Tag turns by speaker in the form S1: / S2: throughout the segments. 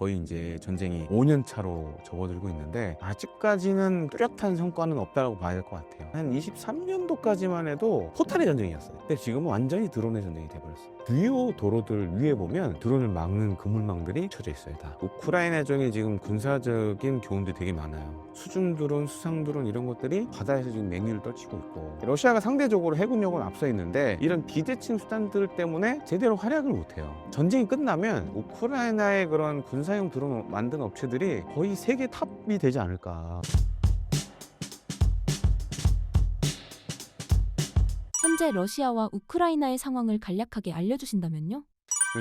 S1: 거의 이제 전쟁이 5년 차로 접어들고 있는데 아직까지는 뚜렷한 성과는 없다고 봐야 될 것 같아요. 한 23년도까지만 해도 포탄의 전쟁이었어요. 근데 지금은 완전히 드론의 전쟁이 돼버렸어요. 주요 도로들 위에 보면 드론을 막는 그물망들이 쳐져 있어요. 다. 우크라이나전이 지금 군사적인 교훈들이 되게 많아요. 수중 드론, 수상 드론 이런 것들이 바다에서 지금 맹위를 떨치고 있고 러시아가 상대적으로 해군력은 앞서 있는데 이런 비대칭 수단들 때문에 제대로 활약을 못해요. 전쟁이 끝나면 우크라이나의 그런 군사 용 드론 만든 업체들이 거의 세계 탑이 되지 않을까.
S2: 현재 러시아와 우크라이나의 상황을 간략하게 알려주신다면요?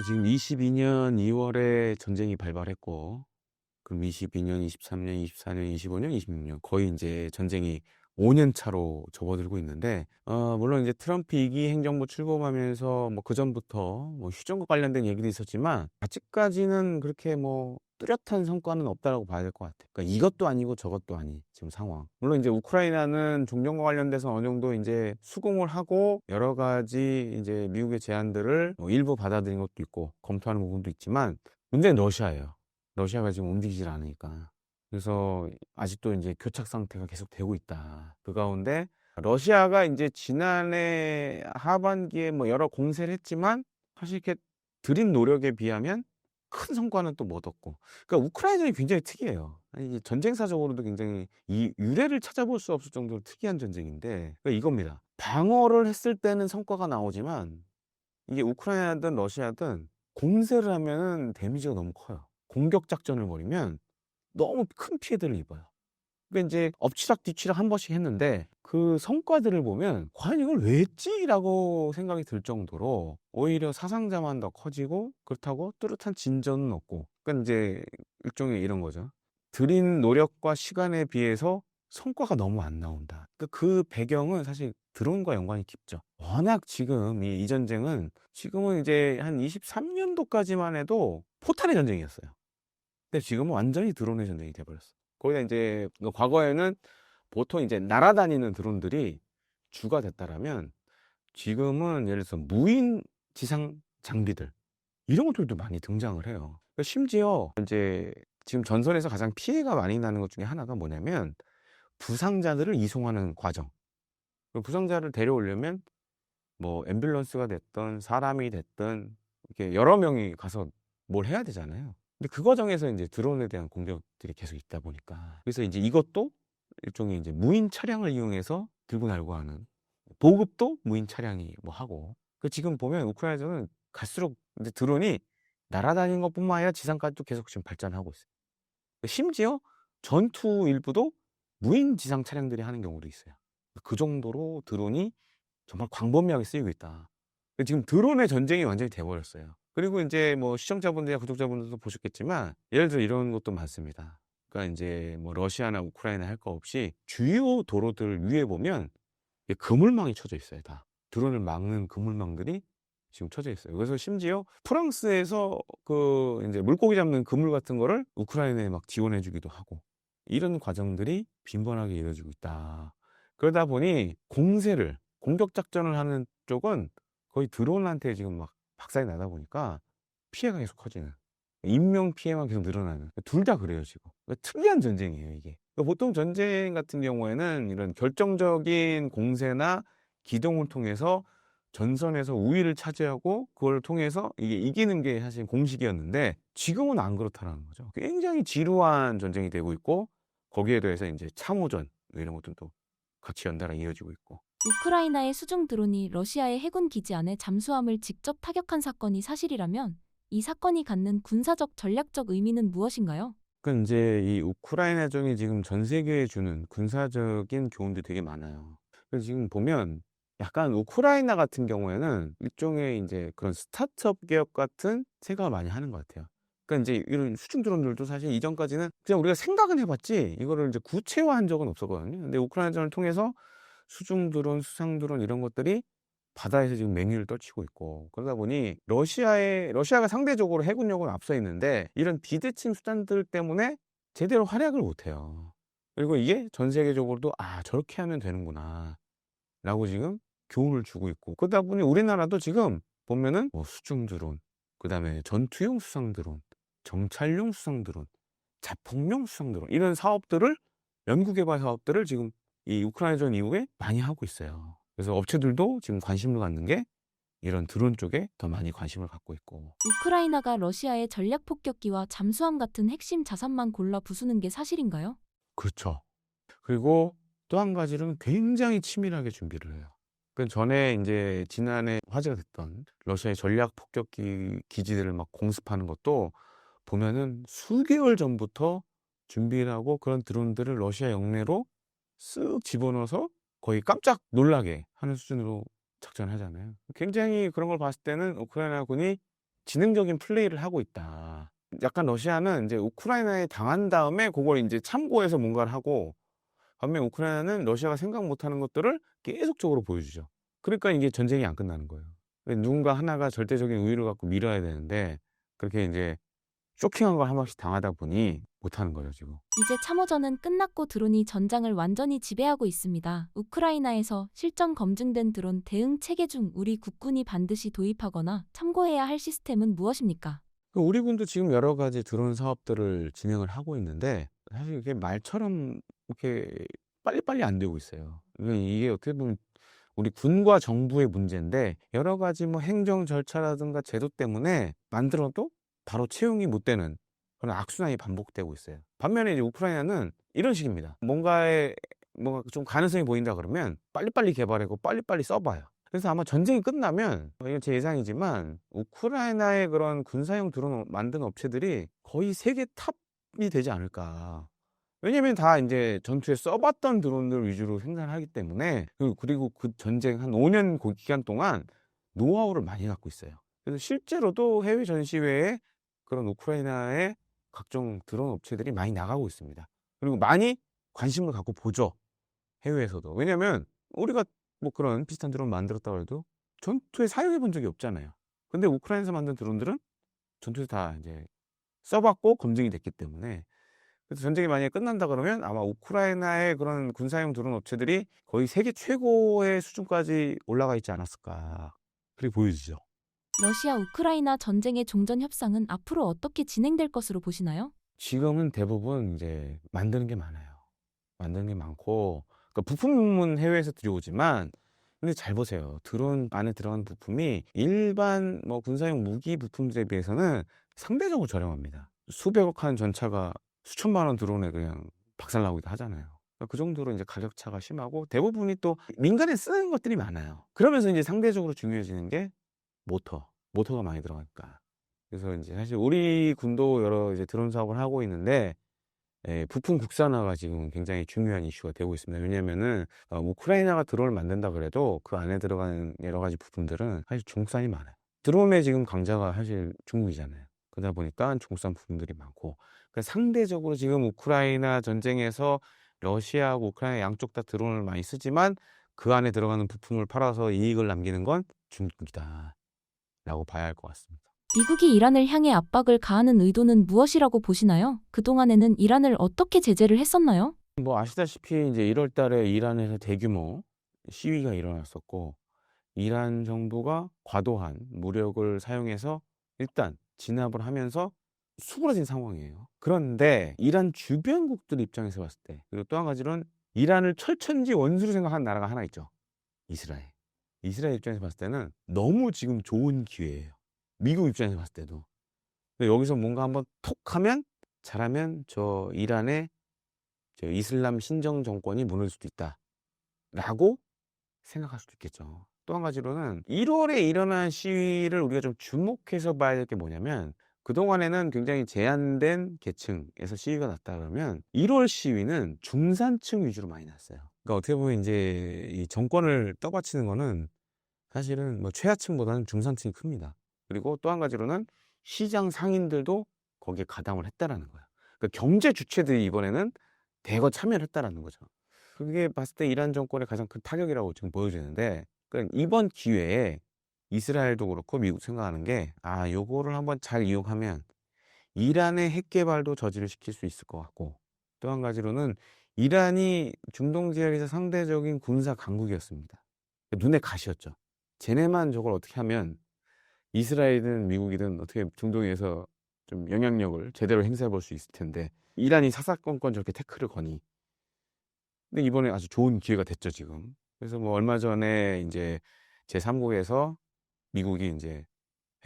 S1: 지금 22년 2월에 전쟁이 발발했고, 그럼 22년, 23년, 24년, 25년, 26년 거의 이제 전쟁이 5년 차로 접어들고 있는데, 어, 물론 이제 트럼프 2기 행정부 출범하면서 뭐 그 전부터 뭐 휴전과 관련된 얘기도 있었지만 아직까지는 그렇게 뭐 뚜렷한 성과는 없다라고 봐야 될 것 같아요. 그러니까 이것도 아니고 저것도 아니 지금 상황. 물론 이제 우크라이나는 종전과 관련돼서 어느 정도 이제 수긍을 하고 여러 가지 이제 미국의 제안들을 뭐 일부 받아들인 것도 있고 검토하는 부분도 있지만 문제는 러시아예요. 러시아가 지금 움직이질 않으니까. 그래서 아직도 이제 교착 상태가 계속 되고 있다. 그 가운데 러시아가 이제 지난해 하반기에 뭐 여러 공세를 했지만 사실 이렇게 들인 노력에 비하면 큰 성과는 또 못 얻고. 그러니까 우크라이나전이 굉장히 특이해요. 아니, 전쟁사적으로도 굉장히 이 유래를 찾아볼 수 없을 정도로 특이한 전쟁인데 그러니까 이겁니다. 방어를 했을 때는 성과가 나오지만 이게 우크라이나든 러시아든 공세를 하면은 데미지가 너무 커요. 공격 작전을 벌이면 너무 큰 피해들을 입어요. 그러니까 이제 엎치락 뒤치락 한 번씩 했는데 그 성과들을 보면 과연 이걸 왜 했지라고 생각이 들 정도로 오히려 사상자만 더 커지고 그렇다고 뚜렷한 진전은 없고 그러니까 이제 일종의 이런 거죠. 들인 노력과 시간에 비해서 성과가 너무 안 나온다. 그러니까 그 배경은 사실 드론과 연관이 깊죠. 워낙 지금 이, 이 전쟁은 지금은 이제 한 23년도까지만 해도 포탄의 전쟁이었어요. 근데 지금은 완전히 드론의 전쟁이 돼버렸어. 거기다 이제 그 과거에는 보통 이제 날아다니는 드론들이 주가 됐다라면 지금은 예를 들어서 무인 지상 장비들 이런 것들도 많이 등장을 해요. 그러니까 심지어 이제 지금 전선에서 가장 피해가 많이 나는 것 중에 하나가 뭐냐면 부상자들을 이송하는 과정. 그 부상자를 데려오려면 뭐 앰뷸런스가 됐든 사람이 됐든 이렇게 여러 명이 가서 뭘 해야 되잖아요. 근데 그 과정에서 이제 드론에 대한 공격들이 계속 있다 보니까 그래서 이제 이것도 일종의 이제 무인 차량을 이용해서 들고 날고 하는 보급도 무인 차량이 뭐 하고 그 지금 보면 우크라이나는 갈수록 이제 드론이 날아다니는 것뿐만 아니라 지상까지도 계속 지금 발전하고 있어요. 심지어 전투 일부도 무인 지상 차량들이 하는 경우도 있어요. 그 정도로 드론이 정말 광범위하게 쓰이고 있다. 지금 드론의 전쟁이 완전히 돼버렸어요. 그리고 이제 뭐 시청자분들이나 구독자분들도 보셨겠지만 예를 들어 이런 것도 많습니다. 그러니까 이제 뭐 러시아나 우크라이나 할 거 없이 주요 도로들 위에 보면 그물망이 쳐져 있어요. 다 드론을 막는 그물망들이 지금 쳐져 있어요. 그래서 심지어 프랑스에서 그 이제 물고기 잡는 그물 같은 거를 우크라이나에 막 지원해주기도 하고 이런 과정들이 빈번하게 이루어지고 있다. 그러다 보니 공세를 공격 작전을 하는 쪽은 거의 드론한테 지금 막 박살이 나다 보니까 피해가 계속 커지는 인명 피해만 계속 늘어나는. 둘 다 그래요 지금. 그러니까 특이한 전쟁이에요 이게. 그러니까 보통 전쟁 같은 경우에는 이런 결정적인 공세나 기동을 통해서 전선에서 우위를 차지하고 그걸 통해서 이게 이기는 게 사실 공식이었는데 지금은 안 그렇다라는 거죠. 굉장히 지루한 전쟁이 되고 있고 거기에 대해서 이제 참호전 이런 것들도 같이 연달아 이어지고 있고
S2: 우크라이나의 수중 드론이 러시아의 해군 기지 안에 잠수함을 직접 타격한 사건이 사실이라면 이 사건이 갖는 군사적 전략적 의미는 무엇인가요?
S1: 그 이제 이 우크라이나전이 지금 전 세계에 주는 군사적인 교훈들이 되게 많아요. 그래서 지금 보면 약간 우크라이나 같은 경우에는 일종의 이제 그런 스타트업 개혁 같은 생각을 많이 하는 것 같아요. 그러니까 이제 이런 수중 드론들도 사실 이전까지는 그냥 우리가 생각은 해봤지 이거를 이제 구체화한 적은 없었거든요. 근데 우크라이나전을 통해서 수중 드론, 수상 드론 이런 것들이 바다에서 지금 맹위를 떨치고 있고 그러다 보니 러시아의 러시아가 상대적으로 해군력은 앞서 있는데 이런 비대칭 수단들 때문에 제대로 활약을 못 해요. 그리고 이게 전 세계적으로도 아 저렇게 하면 되는구나 라고 지금 교훈을 주고 있고 그러다 보니 우리나라도 지금 보면은 뭐 수중 드론 그 다음에 전투용 수상 드론 정찰용 수상 드론, 자폭용 수상 드론 이런 사업들을 연구 개발 사업들을 지금 이 우크라이나전 이후에 많이 하고 있어요. 그래서 업체들도 지금 관심을 갖는 게 이런 드론 쪽에 더 많이 관심을 갖고 있고
S2: 우크라이나가 러시아의 전략 폭격기와 잠수함 같은 핵심 자산만 골라 부수는 게 사실인가요?
S1: 그렇죠. 그리고 또 한 가지는 굉장히 치밀하게 준비를 해요. 그 전에 이제 지난해 화제가 됐던 러시아의 전략 폭격기 기지들을 막 공습하는 것도 보면은 수개월 전부터 준비를 하고 그런 드론들을 러시아 영내로 쓱 집어넣어서 거의 깜짝 놀라게 하는 수준으로 작전을 하잖아요. 굉장히 그런 걸 봤을 때는 우크라이나군이 지능적인 플레이를 하고 있다. 약간 러시아는 이제 우크라이나에 당한 다음에 그걸 이제 참고해서 뭔가를 하고 반면 우크라이나는 러시아가 생각 못하는 것들을 계속적으로 보여주죠. 그러니까 이게 전쟁이 안 끝나는 거예요. 누군가 하나가 절대적인 우위를 갖고 밀어야 되는데 그렇게 이제 쇼킹한 걸 한 번씩 당하다 보니 못하는 거죠 지금.
S2: 이제 참호전은 끝났고 드론이 전장을 완전히 지배하고 있습니다. 우크라이나에서 실전 검증된 드론 대응 체계 중 우리 국군이 반드시 도입하거나 참고해야 할 시스템은 무엇입니까?
S1: 그 우리 군도 지금 여러 가지 드론 사업들을 진행을 하고 있는데 사실 이게 말처럼 이렇게 빨리빨리 안 되고 있어요. 이게 이게 어떻게 보면 우리 군과 정부의 문제인데 여러 가지 뭐 행정 절차라든가 제도 때문에 만들어도 바로 채용이 못 되는 그런 악순환이 반복되고 있어요. 반면에 이제 우크라이나는 이런 식입니다. 뭔가에 뭔가 좀 가능성이 보인다 그러면 빨리빨리 개발하고 빨리빨리 써봐요. 그래서 아마 전쟁이 끝나면 어, 이건 제 예상이지만 우크라이나의 그런 군사용 드론 만든 업체들이 거의 세계 탑이 되지 않을까. 왜냐면 다 이제 전투에 써봤던 드론들 위주로 생산하기 때문에 그리고- 그리고 그 전쟁 한 5년 그 기간 동안 노하우를 많이 갖고 있어요. 그래서 실제로도 해외 전시회에 그런 우크라이나의 각종 드론 업체들이 많이 나가고 있습니다. 그리고 많이 관심을 갖고 보죠. 해외에서도. 왜냐면 우리가 뭐 그런 비슷한 드론 만들었다고 해도 전투에 사용해 본 적이 없잖아요. 근데 우크라이나에서 만든 드론들은 전투에서 다 이제 써봤고 검증이 됐기 때문에 그래서 전쟁이 만약에 끝난다 그러면 아마 우크라이나의 그런 군사용 드론 업체들이 거의 세계 최고의 수준까지 올라가 있지 않았을까 그렇게 보여지죠.
S2: 러시아 우크라이나 전쟁의 종전 협상은 앞으로 어떻게 진행될 것으로 보시나요?
S1: 지금은 대부분 이제 만드는 게 많아요. 만드는 게 많고 그러니까 부품은 해외에서 들여오지만 근데 잘 보세요. 드론 안에 들어간 부품이 일반 뭐 군사용 무기 부품들에 비해서는 상대적으로 저렴합니다. 수백억 한 전차가 수천만 원 드론에 그냥 박살나기도 하잖아요. 그러니까 그 정도로 이제 가격 차가 심하고 대부분이 또 민간에 쓰는 것들이 많아요. 그러면서 이제 상대적으로 중요해지는 게 모터, 모터가 많이 들어가니까. 그래서 이제 사실 우리 군도 여러 이제 드론 사업을 하고 있는데 예, 부품 국산화가 지금 굉장히 중요한 이슈가 되고 있습니다. 왜냐면은 어, 우크라이나가 드론을 만든다 그래도 그 안에 들어가는 여러 가지 부품들은 사실 중국산이 많아요. 드론의 지금 강자가 사실 중국이잖아요. 그러다 보니까 중국산 부품들이 많고 그러니까 상대적으로 지금 우크라이나 전쟁에서 러시아하고 우크라이나 양쪽 다 드론을 많이 쓰지만 그 안에 들어가는 부품을 팔아서 이익을 남기는 건 중국이다. 라고 봐야 할 것 같습니다.
S2: 미국이 이란을 향해 압박을 가하는 의도는 무엇이라고 보시나요? 그동안에는 이란을 어떻게 제재를 했었나요?
S1: 뭐 아시다시피 이제 1월 달에 이란에서 대규모 시위가 일어났었고 이란 정부가 과도한 무력을 사용해서 일단 진압을 하면서 수그러진 상황이에요. 그런데 이란 주변국들 입장에서 봤을 때 그리고 또 한 가지는 이란을 철천지 원수로 생각하는 나라가 하나 있죠. 이스라엘. 이스라엘 입장에서 봤을 때는 너무 지금 좋은 기회예요. 미국 입장에서 봤을 때도. 여기서 뭔가 한번 톡 하면 잘하면 저 이란의 저 이슬람 신정 정권이 무너질 수도 있다. 라고 생각할 수도 있겠죠. 또 한 가지로는 1월에 일어난 시위를 우리가 좀 주목해서 봐야 될 게 뭐냐면 그동안에는 굉장히 제한된 계층에서 시위가 났다 그러면 1월 시위는 중산층 위주로 많이 났어요. 그러니까 어떻게 보면 이제 이 정권을 떠받치는 거는 사실은 뭐 최하층보다는 중산층이 큽니다. 그리고 또 한 가지로는 시장 상인들도 거기에 가담을 했다라는 거야. 그러니까 경제 주체들이 이번에는 대거 참여를 했다라는 거죠. 그게 봤을 때 이란 정권의 가장 큰 타격이라고 지금 보여지는데, 그러니까 이번 기회에 이스라엘도 그렇고 미국 생각하는 게, 아, 요거를 한번 잘 이용하면 이란의 핵 개발도 저지를 시킬 수 있을 것 같고, 또 한 가지로는 이란이 중동 지역에서 상대적인 군사 강국이었습니다. 눈에 가시였죠. 쟤네만 저걸 어떻게 하면 이스라엘이든 미국이든 어떻게 중동에서 좀 영향력을 제대로 행사해 볼 수 있을 텐데 이란이 사사건건 저렇게 태클을 거니 근데 이번에 아주 좋은 기회가 됐죠 지금 그래서 뭐 얼마 전에 이제 제3국에서 미국이 이제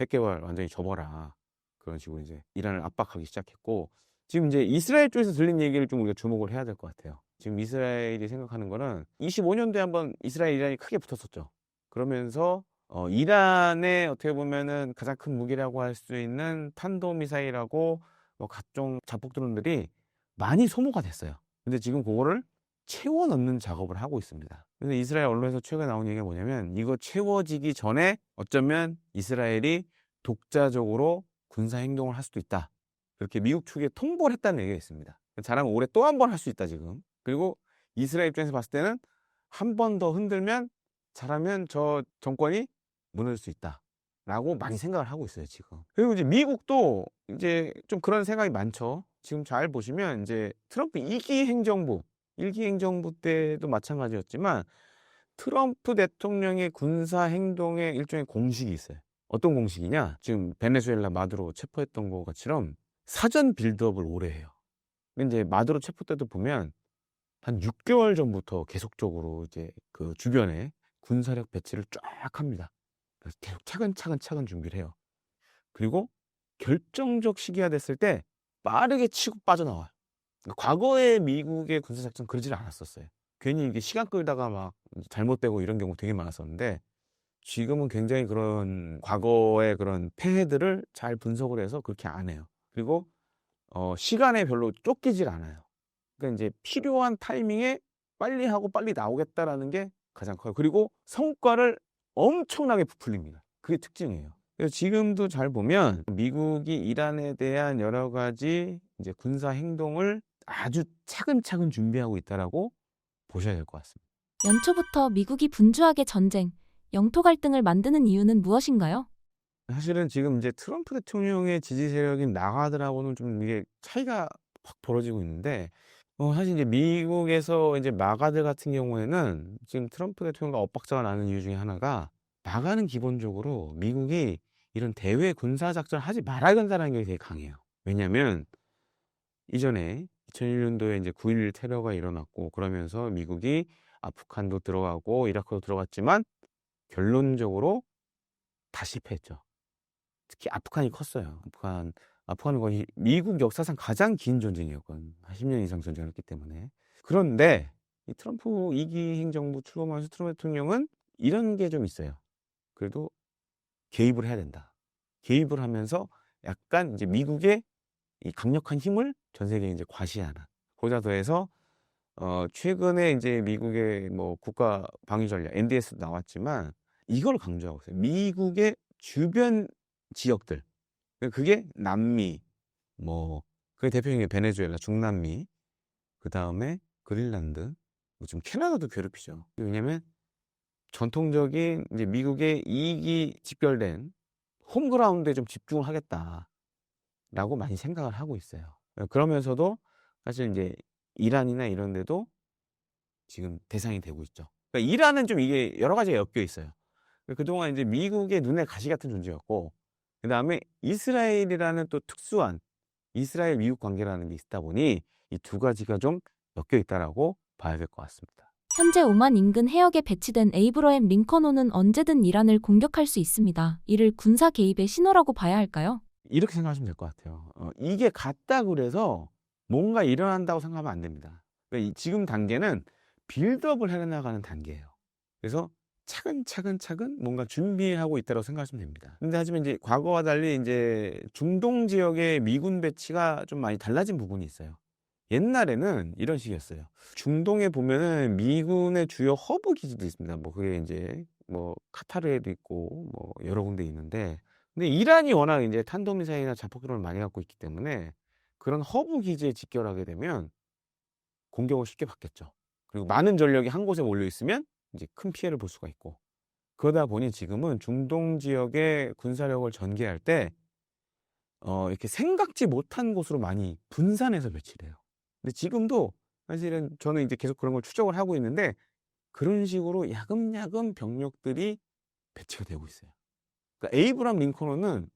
S1: 핵 개발 완전히 접어라 그런 식으로 이제 이란을 압박하기 시작했고 지금 이제 이스라엘 쪽에서 들린 얘기를 좀 우리가 주목을 해야 될 것 같아요. 지금 이스라엘이 생각하는 거는 25년도에 한번 이스라엘 이란이 크게 붙었었죠. 그러면서 어, 이란의 어떻게 보면은 가장 큰 무기라고 할 수 있는 탄도미사일하고 뭐 각종 자폭 드론들이 많이 소모가 됐어요. 근데 지금 그거를 채워 넣는 작업을 하고 있습니다. 그래서 이스라엘 언론에서 최근에 나온 얘기가 뭐냐면 이거 채워지기 전에 어쩌면 이스라엘이 독자적으로 군사 행동을 할 수도 있다. 그렇게 미국 측에 통보를 했다는 얘기가 있습니다. 잘하면 올해 또 한 번 할 수 있다 지금. 그리고 이스라엘 입장에서 봤을 때는 한 번 더 흔들면 잘하면 저 정권이 무너질 수 있다. 라고 많이 생각을 하고 있어요, 지금. 그리고 이제 미국도 이제 좀 그런 생각이 많죠. 지금 잘 보시면 이제 트럼프 2기 행정부, 1기 행정부 때도 마찬가지였지만 트럼프 대통령의 군사 행동의 일종의 공식이 있어요. 어떤 공식이냐? 지금 베네수엘라 마두로 체포했던 것처럼 사전 빌드업을 오래 해요. 근데 이제 마두로 체포 때도 보면 한 6개월 전부터 계속적으로 이제 그 주변에 군사력 배치를 쫙 합니다. 그래서 계속 차근차근 차근 준비를 해요. 그리고 결정적 시기가 됐을 때 빠르게 치고 빠져나와요. 그러니까 과거에 미국의 군사작전 그러질 않았었어요. 괜히 이게 시간 끌다가 막 잘못되고 이런 경우 되게 많았었는데 지금은 굉장히 그런 과거의 그런 폐해들을 잘 분석을 해서 그렇게 안 해요. 그리고 어, 시간에 별로 쫓기질 않아요. 그러니까 이제 필요한 타이밍에 빨리 하고 빨리 나오겠다라는 게 가장 커요. 그리고 성과를 엄청나게 부풀립니다. 그게 특징이에요. 그래서 지금도 잘 보면 미국이 이란에 대한 여러 가지 이제 군사 행동을 아주 차근차근 준비하고 있다라고 보셔야 될 것 같습니다.
S2: 연초부터 미국이 분주하게 전쟁, 영토 갈등을 만드는 이유는 무엇인가요?
S1: 사실은 지금 이제 트럼프 대통령의 지지 세력인 나가들하고는 좀 이게 차이가 확 벌어지고 있는데, 어, 사실 이제 미국에서 이제 마가들 같은 경우에는 지금 트럼프 대통령과 엇박자가 나는 이유 중에 하나가 마가는 기본적으로 미국이 이런 대외 군사 작전을 하지 말아야 된다는 게 되게 강해요. 왜냐면 이전에 2001년도에 이제 9.11 테러가 일어났고 그러면서 미국이 아프간도 들어가고 이라크도 들어갔지만 결론적으로 다 실패했죠. 특히 아프간이 컸어요. 아프간, 아프간은 거의 미국 역사상 가장 긴 전쟁이었거든요. 10년 이상 전쟁을 했기 때문에. 그런데 이 트럼프 2기 행정부 출범하면서 트럼프 대통령은 이런 게 좀 있어요. 그래도 개입을 해야 된다. 개입을 하면서 약간 이제 미국의 이 강력한 힘을 전 세계에 이제 과시하는. 거기다 더해서 어 최근에 이제 미국의 뭐 국가 방위 전략 NDS도 나왔지만 이걸 강조하고 있어요. 미국의 주변 지역들. 그게 남미, 뭐 그게 대표적인 게 베네수엘라, 중남미, 그 다음에 그린란드, 뭐 지금 캐나다도 괴롭히죠. 왜냐면 전통적인 이제 미국의 이익이 집결된 홈그라운드에 좀 집중을 하겠다라고 많이 생각을 하고 있어요. 그러면서도 사실 이제 이란이나 이런 데도 지금 대상이 되고 있죠. 그러니까 이란은 좀 이게 여러 가지가 엮여 있어요. 그동안 이제 미국의 눈에 가시 같은 존재였고, 그 다음에 이스라엘이라는 또 특수한 이스라엘 미국 관계라는 게 있다 보니 이 두 가지가 좀 엮여 있다라고 봐야 될 것 같습니다.
S2: 현재 오만 인근 해역에 배치된 에이브러햄 링컨호는 언제든 이란을 공격할 수 있습니다. 이를 군사 개입의 신호라고 봐야 할까요?
S1: 이렇게 생각하시면 될 것 같아요. 어, 이게 같다 그래서 뭔가 일어난다고 생각하면 안 됩니다. 그러니까 이 지금 단계는 빌드업을 해나가는 단계예요. 그래서 차근차근차근 뭔가 준비하고 있다고 생각하시면 됩니다. 근데 하지만 이제 과거와 달리 이제 중동 지역의 미군 배치가 좀 많이 달라진 부분이 있어요. 옛날에는 이런 식이었어요. 중동에 보면은 미군의 주요 허브 기지도 있습니다. 뭐 그게 이제 뭐 카타르에도 있고 뭐 여러 군데 있는데 근데 이란이 워낙 이제 탄도미사일이나 자폭드론을 많이 갖고 있기 때문에 그런 허브 기지에 집결하게 되면 공격을 쉽게 받겠죠. 그리고 많은 전력이 한 곳에 몰려 있으면 이제 큰 피해를 볼 수가 있고 그러다 보니 지금은 중동 지역의 군사력을 전개할 때 어, 이렇게 생각지 못한 곳으로 많이 분산해서 배치를 해요. 근데 지금도 사실은 저는 이제 계속 그런 걸 추적을 하고 있는데 그런 식으로 야금야금 병력들이 배치가 되고 있어요. 그러니까 에이브람 링컨호는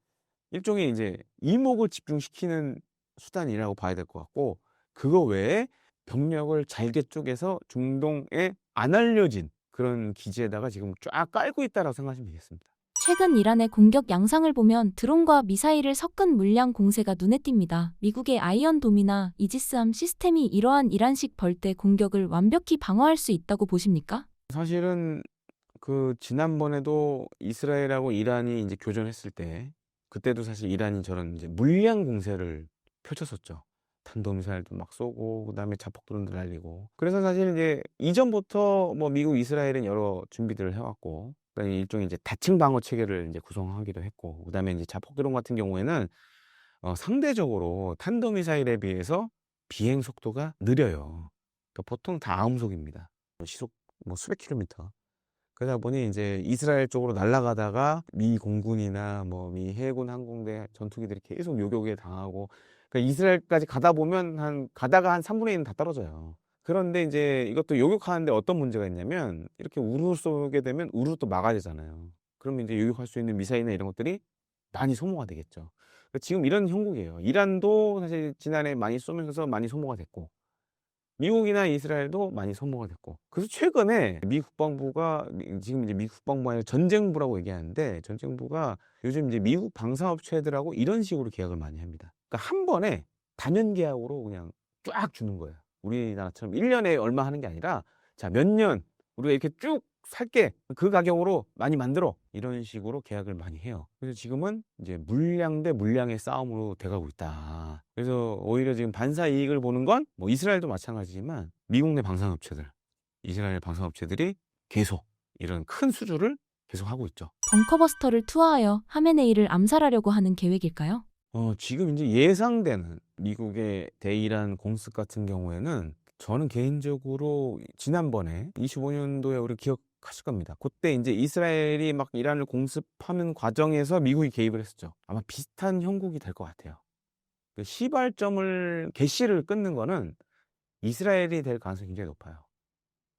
S1: 일종의 이제 이목을 집중시키는 수단이라고 봐야 될 것 같고 그거 외에 병력을 잘게 쪼개서 중동에 안 알려진 그런 기지에다가 지금 쫙 깔고 있다라고 생각하시면 되겠습니다.
S2: 최근 이란의 공격 양상을 보면 드론과 미사일을 섞은 물량 공세가 눈에 띕니다. 미국의 아이언돔이나 이지스함 시스템이 이러한 이란식 벌떼 공격을 완벽히 방어할 수 있다고 보십니까?
S1: 사실은 그 지난번에도 이스라엘하고 이란이 이제 교전했을 때 그때도 사실 이란이 저런 이제 물량 공세를 펼쳤었죠. 탄도미사일도 막 쏘고 그다음에 자폭 드론도 날리고 그래서 사실 이제 이전부터 뭐 미국 이스라엘은 여러 준비들을 해왔고 그다음에 일종의 이제 다층 방어 체계를 이제 구성하기도 했고 그다음에 이제 자폭 드론 같은 경우에는 어, 상대적으로 탄도미사일에 비해서 비행 속도가 느려요. 그러니까 보통 다 아음속입니다. 시속 뭐 수백 킬로미터. 그러다 보니 이제 이스라엘 쪽으로 날아가다가 미 공군이나 뭐 미 해군 항공대 전투기들이 계속 요격에 당하고 그러니까 이스라엘까지 가다 보면 한 가다가 한 3분의 1은 다 떨어져요. 그런데 이제 이것도 요격하는데 어떤 문제가 있냐면 이렇게 우르르 쏘게 되면 우르르 또 막아야 되잖아요. 그러면 이제 요격할 수 있는 미사일이나 이런 것들이 많이 소모가 되겠죠. 그러니까 지금 이런 형국이에요. 이란도 사실 지난해 많이 쏘면서 많이 소모가 됐고 미국이나 이스라엘도 많이 소모가 됐고 그래서 최근에 미 국방부가 미- 지금 이제 미 국방부 아니라 전쟁부라고 얘기하는데 전쟁부가 요즘 이제 미국 방사업체들하고 이런 식으로 계약을 많이 합니다. 그러니까 한 번에 단연 계약으로 그냥 쫙 주는 거예요. 우리나라처럼 1년에 얼마 하는 게 아니라 자, 몇 년 우리가 이렇게 쭉 살게 그 가격으로 많이 만들어 이런 식으로 계약을 많이 해요. 그래서 지금은 이제 물량 대 물량의 싸움으로 돼가고 있다. 그래서 오히려 지금 반사 이익을 보는 건 뭐 이스라엘도 마찬가지지만 미국 내 방산업체들, 이스라엘 방산업체들이 계속 이런 큰 수주를 계속 하고 있죠.
S2: 벙커버스터를 투하하여 하메네이를 암살하려고 하는 계획일까요?
S1: 어, 지금 이제 예상되는 미국의 대이란 공습 같은 경우에는 저는 개인적으로 지난번에 25년도에 우리 기억 하실 겁니다. 그때 이제 이스라엘이 막 이란을 공습하는 과정에서 미국이 개입을 했었죠. 아마 비슷한 형국이 될 것 같아요. 그 시발점을 개시를 끊는 거는 이스라엘이 될 가능성이 굉장히 높아요.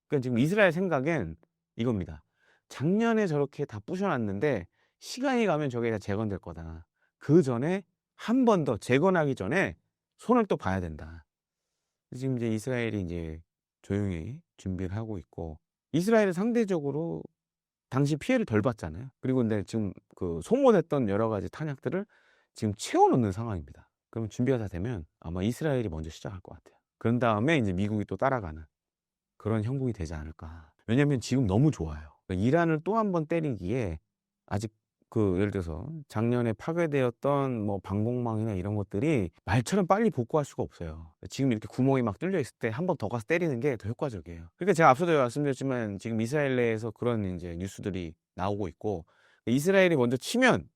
S1: 그러니까 지금 이스라엘 생각엔 이겁니다. 작년에 저렇게 다 부셔놨는데 시간이 가면 저게 다 재건될 거다. 그 전에 한 번 더 재건하기 전에 손을 또 봐야 된다. 지금 이제 이스라엘이 이제 조용히 준비를 하고 있고 이스라엘은 상대적으로 당시 피해를 덜 봤잖아요. 그리고 근데 지금 그 소모됐던 여러 가지 탄약들을 지금 채워놓는 상황입니다. 그러면 준비가 다 되면 아마 이스라엘이 먼저 시작할 것 같아요. 그런 다음에 이제 미국이 또 따라가는 그런 형국이 되지 않을까. 왜냐면 지금 너무 좋아요. 그러니까 이란을 또 한 번 때리기에 아직 그 예를 들어서 작년에 파괴되었던 뭐 방공망이나 이런 것들이 말처럼 빨리 복구할 수가 없어요. 지금 이렇게 구멍이 막 뚫려 있을 때 한 번 더 가서 때리는 게 더 효과적이에요. 그러니까 제가 앞서도 말씀드렸지만 지금 이스라엘 내에서 그런 이제 뉴스들이 나오고 있고 이스라엘이 먼저 치면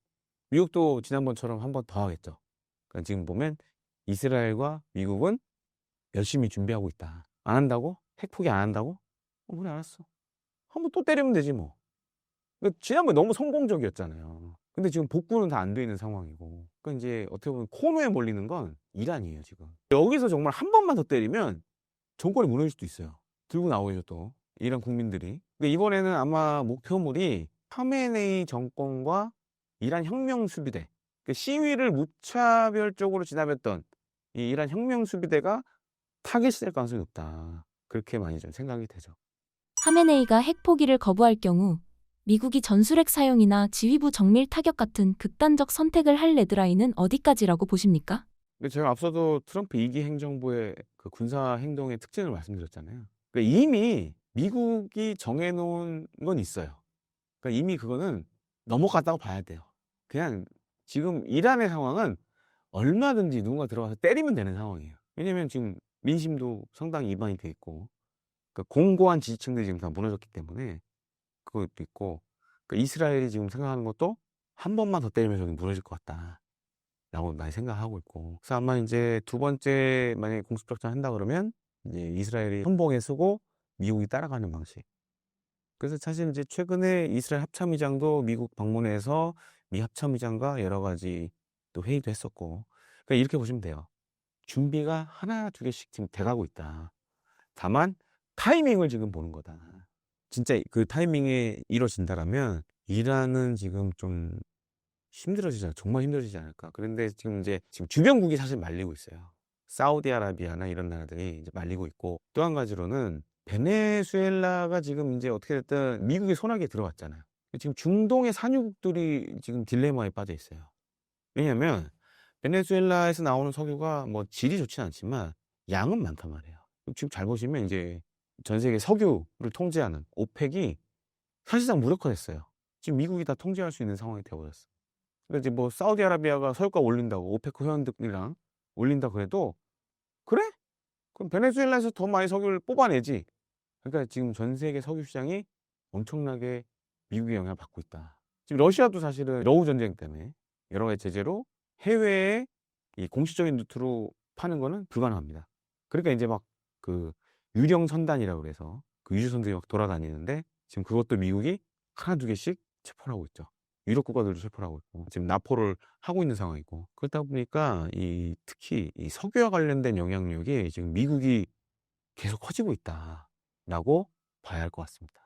S1: 미국도 지난번처럼 한 번 더 하겠죠. 그러니까 지금 보면 이스라엘과 미국은 열심히 준비하고 있다. 안 한다고? 핵 포기 안 한다고? 어, 그래 알았어. 한번 또 때리면 되지 뭐. 그러니까 지난번에 너무 성공적이었잖아요. 근데 지금 복구는 다 안 돼 있는 상황이고. 그러니까 이제 어떻게 보면 코너에 몰리는 건 이란이에요, 지금. 여기서 정말 한 번만 더 때리면 정권이 무너질 수도 있어요. 들고 나오죠, 또. 이란 국민들이. 그러니까 이번에는 아마 목표물이 하메네이 정권과 이란 혁명 수비대. 그 시위를 무차별적으로 진압했던 이 이란 혁명 수비대가 타겟이 될 가능성이 높다. 그렇게 많이 좀 생각이 되죠.
S2: 하메네이가 핵 포기를 거부할 경우 미국이 전술핵 사용이나 지휘부 정밀 타격 같은 극단적 선택을 할 레드라인은 어디까지라고 보십니까?
S1: 제가 앞서도 트럼프 2기 행정부의 그 군사 행동의 특징을 말씀드렸잖아요. 그러니까 이미 미국이 정해놓은 건 있어요. 그러니까 이미 그거는 넘어갔다고 봐야 돼요. 그냥 지금 이란의 상황은 얼마든지 누군가 들어가서 때리면 되는 상황이에요. 왜냐면 지금 민심도 상당히 이반이 돼 있고, 그러니까 공고한 지지층들이 지금 다 무너졌기 때문에 그것도 있고, 그러니까 이스라엘이 지금 생각하는 것도 한 번만 더 때리면 저기 무너질 것 같다. 라고 많이 생각하고 있고. 그래서 아마 이제 두 번째 만약에 공습작전 한다 그러면 이제 이스라엘이 선봉에 서고 미국이 따라가는 방식. 그래서 사실 이제 최근에 이스라엘 합참의장도 미국 방문해서 미 합참의장과 여러 가지 또 회의도 했었고. 그러니까 이렇게 보시면 돼요. 준비가 하나, 두 개씩 지금 돼가고 있다. 다만 타이밍을 지금 보는 거다. 진짜 그 타이밍에 이루어진다라면 이란은 지금 좀 힘들어지지 않 정말 힘들어지지 않을까. 그런데 지금 이제 지금 주변국이 사실 말리고 있어요. 사우디아라비아나 이런 나라들이 이제 말리고 있고 또 한 가지로는 베네수엘라가 지금 이제 어떻게 됐든 미국의 손아귀에 들어갔잖아요. 지금 중동의 산유국들이 지금 딜레마에 빠져 있어요. 왜냐하면 베네수엘라에서 나오는 석유가 뭐 질이 좋지는 않지만 양은 많단 말이에요. 지금 잘 보시면 이제 전 세계 석유를 통제하는 오펙이 사실상 무력화됐어요. 지금 미국이 다 통제할 수 있는 상황이 되어버렸어. 그러니까 이제 뭐 사우디아라비아가 석유가 올린다고 오페크 회원들이랑 올린다 그래도 그래? 그럼 베네수엘라에서 더 많이 석유를 뽑아내지. 그러니까 지금 전 세계 석유 시장이 엄청나게 미국의 영향을 받고 있다. 지금 러시아도 사실은 러우 전쟁 때문에 여러 가지 제재로 해외에 이 공식적인 루트로 파는 거는 불가능합니다. 그러니까 이제 막 그 유령 선단이라고 그래서 그 유주 선들이 막 돌아다니는데 지금 그것도 미국이 하나 두 개씩 체포를 하고 있죠. 유럽 국가들도 체포를 하고 있고 지금 납포를 하고 있는 상황이고 그렇다 보니까 이 특히 이 석유와 관련된 영향력이 지금 미국이 계속 커지고 있다라고 봐야 할 것 같습니다.